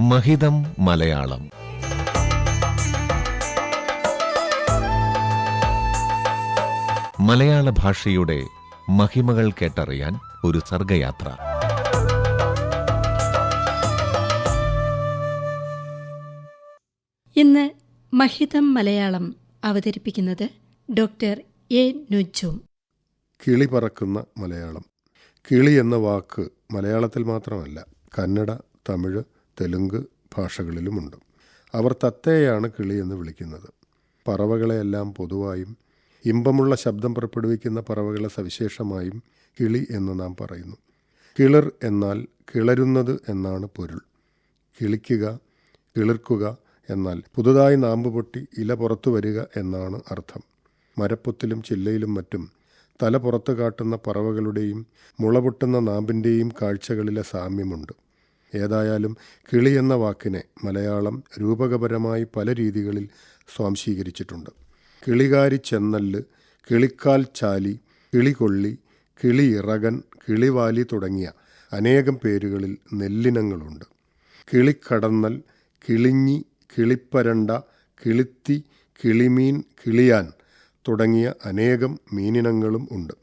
മഹിതം മലയാളം. മലയാള ഭാഷയുടെ മഹിമകൾ കേട്ടറിയാൻ ഒരു സർഗയാത്ര. ഇന്ന് മഹിതം മലയാളം അവതരിപ്പിക്കുന്നത് ഡോക്ടർ എ നുജും. കിളി പറക്കുന്ന മലയാളം. കിളി എന്ന വാക്ക് മലയാളത്തിൽ മാത്രമല്ല കന്നഡ തമിഴ് തെലുങ്ക് ഭാഷകളിലുമുണ്ട്. അവർ തത്തയെയാണ് കിളി എന്ന് വിളിക്കുന്നത്. പറവകളെയെല്ലാം പൊതുവായും ഇമ്പമുള്ള ശബ്ദം പുറപ്പെടുവിക്കുന്ന പറവകളെ സവിശേഷമായും കിളി എന്ന് നാം പറയുന്നു. കിളിർ എന്നാൽ കിളരുന്നത് എന്നാണ് പൊരുൾ. കിളിക്കുക കിളിർക്കുക എന്നാൽ പുതുതായി നാമ്പ് പൊട്ടി ഇല പുറത്തു വരിക എന്നാണ് അർത്ഥം. മരപ്പൊത്തിലും ചില്ലയിലും മറ്റും തല പുറത്തു കാട്ടുന്ന പറവകളുടെയും മുളപൊട്ടുന്ന നാമ്പിന്റെയും കാഴ്ചകളിലെ സാമ്യമുണ്ട്. ഏതായാലും കിളി എന്ന വാക്കിനെ മലയാളം രൂപകപരമായി പല രീതികളിൽ സ്വാംശീകരിച്ചിട്ടുണ്ട്. കിളികാരി ചെന്നല്ല് കിളിക്കാൽ ചാലി കിളികൊള്ളി കിളി ഇറകൻ കിളിവാലി തുടങ്ങിയ അനേകം പേരുകളിൽ നെല്ലിനങ്ങളുണ്ട്. കിളിക്കടന്നൽ കിളിഞ്ഞി കിളിപ്പരണ്ട കിളിത്തി കിളിമീൻ കിളിയാൻ തുടങ്ങിയ അനേകം മീനിനങ്ങളും ഉണ്ട്.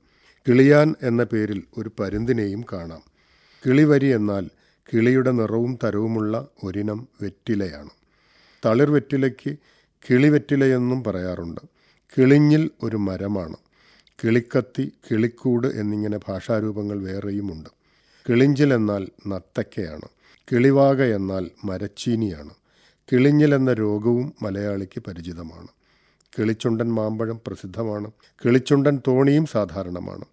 കിളിയാൻ എന്ന പേരിൽ ഒരു പരുന്തിനെയും കാണാം. കിളിവരി എന്നാൽ കിളിയുടെ നിറവും തരവുമുള്ള ഒരിനം വെറ്റിലയാണ്. തളിർ വെറ്റിലയ്ക്ക് കിളിവെറ്റിലയെന്നും പറയാറുണ്ട്. കിളിഞ്ഞിൽ ഒരു മരമാണ്. കിളിക്കത്തി കിളിക്കൂട് എന്നിങ്ങനെ ഭാഷാരൂപങ്ങൾ വേറെയുമുണ്ട്. കിളിഞ്ചിൽ എന്നാൽ നത്തക്കയാണ്. കിളിവാക എന്നാൽ മരച്ചീനിയാണ്. കിളിഞ്ഞിൽ എന്ന രോഗവും മലയാളിക്ക് പരിചിതമാണ്. കിളിച്ചുണ്ടൻ മാമ്പഴം പ്രസിദ്ധമാണ്. കിളിച്ചുണ്ടൻ തോണിയും സാധാരണമാണ്.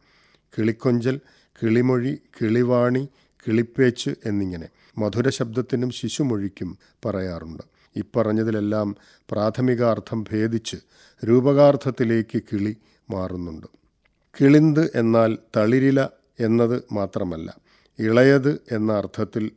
കിളിക്കൊഞ്ചൽ കിളിമൊഴി കിളിവാണി കിളിപ്പേച്ച് എന്നിങ്ങനെ മധുര ശബ്ദത്തിനും ശിശുമൊഴിക്കും പറയാറുണ്ട്. ഇപ്പറഞ്ഞതിലെല്ലാം പ്രാഥമികാർത്ഥം ഭേദിച്ച് രൂപകാർത്ഥത്തിലേക്ക് കിളി മാറുന്നുണ്ട്. കിളിന്ത് എന്നാൽ തളിരില എന്നത് മാത്രമല്ല ഇളയത് എന്ന അർത്ഥത്തിൽ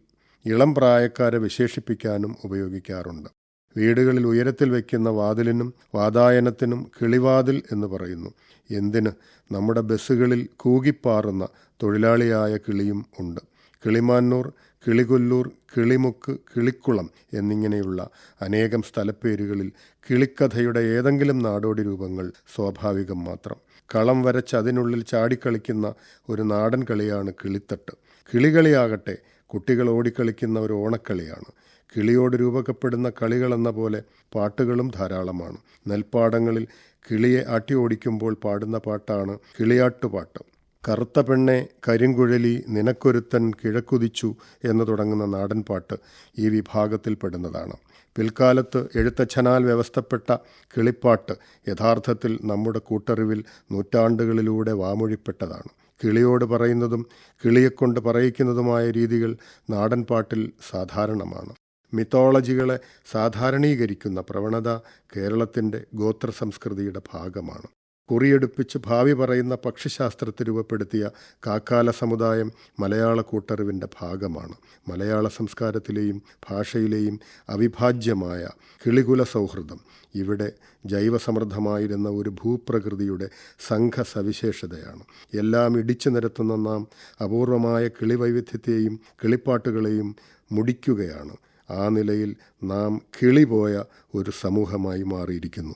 ഇളം പ്രായക്കാരെ വിശേഷിപ്പിക്കാനും ഉപയോഗിക്കാറുണ്ട്. വീടുകളിൽ ഉയരത്തിൽ വയ്ക്കുന്ന വാതിലിനും വാതായനത്തിനും കിളിവാതിൽ എന്ന് പറയുന്നു. എന്തിന്? നമ്മുടെ ബസ്സുകളിൽ കൂകിപ്പാറുന്ന തൊഴിലാളിയായ കിളിയും ഉണ്ട്. കിളിമാന്നൂർ കിളികൊല്ലൂർ കിളിമുക്ക് കിളിക്കുളം എന്നിങ്ങനെയുള്ള അനേകം സ്ഥലപ്പേരുകളിൽ കിളിക്കഥയുടെ ഏതെങ്കിലും നാടോടി രൂപങ്ങൾ സ്വാഭാവികം മാത്രം. കളം വരച്ച് അതിനുള്ളിൽ ചാടിക്കളിക്കുന്ന ഒരു നാടൻ കളിയാണ് കിളിത്തട്ട്. കിളികളിയാകട്ടെ കുട്ടികൾ ഓടിക്കളിക്കുന്ന ഒരു ഓണക്കളിയാണ്. കിളിയോട് രൂപക്കപ്പെടുന്ന കളികളെന്ന പോലെ പാട്ടുകളും ധാരാളമാണ്. നെൽപ്പാടങ്ങളിൽ കിളിയെ ആട്ടി ഓടിക്കുമ്പോൾ പാടുന്ന പാട്ടാണ് കിളിയാട്ടുപാട്ട്. കറുത്ത പെണ്ണെ കരിങ്കുഴലി നിനക്കൊരുത്തൻ കിഴക്കുതിച്ചു എന്ന് തുടങ്ങുന്ന നാടൻപാട്ട് ഈ വിഭാഗത്തിൽപ്പെടുന്നതാണ് പിൽക്കാലത്ത് എഴുത്തച്ഛനാൽ വ്യവസ്ഥപ്പെട്ട കിളിപ്പാട്ട് യഥാർത്ഥത്തിൽ നമ്മുടെ കൂട്ടറിവിൽ നൂറ്റാണ്ടുകളിലൂടെ വാമൊഴിപ്പെട്ടതാണ്. കിളിയോട് പറയുന്നതും കിളിയെക്കൊണ്ട് പറയിക്കുന്നതുമായ രീതികൾ നാടൻപാട്ടിൽ സാധാരണമാണ്. മിത്തോളജികളെ സാധാരണീകരിക്കുന്ന പ്രവണത കേരളത്തിന്റെ ഗോത്ര സംസ്കൃതിയുടെ ഭാഗമാണ്. കുറിയെടുപ്പിച്ച് ഭാവി പറയുന്ന പക്ഷിശാസ്ത്രത്തെ രൂപപ്പെടുത്തിയ കാക്കാല സമുദായം മലയാള കൂട്ടറിവിന്റെ ഭാഗമാണ്. മലയാള സംസ്കാരത്തിലെയും ഭാഷയിലെയും അവിഭാജ്യമായ കിളികുല സൗഹൃദം. ഇവിടെ ജൈവസമൃദ്ധമായിരുന്ന ഒരു ഭൂപ്രകൃതിയുടെ സംഘ സവിശേഷതയാണ് എല്ലാം ഇടിച്ചു നിരത്തുന്ന നാം അപൂർവമായ കിളിവൈവിധ്യത്തെയും കിളിപ്പാട്ടുകളെയും മുടിക്കുകയാണ്. ആ നിലയിൽ നാം കിളിപോയ ഒരു സമൂഹമായി മാറിയിരിക്കുന്നു.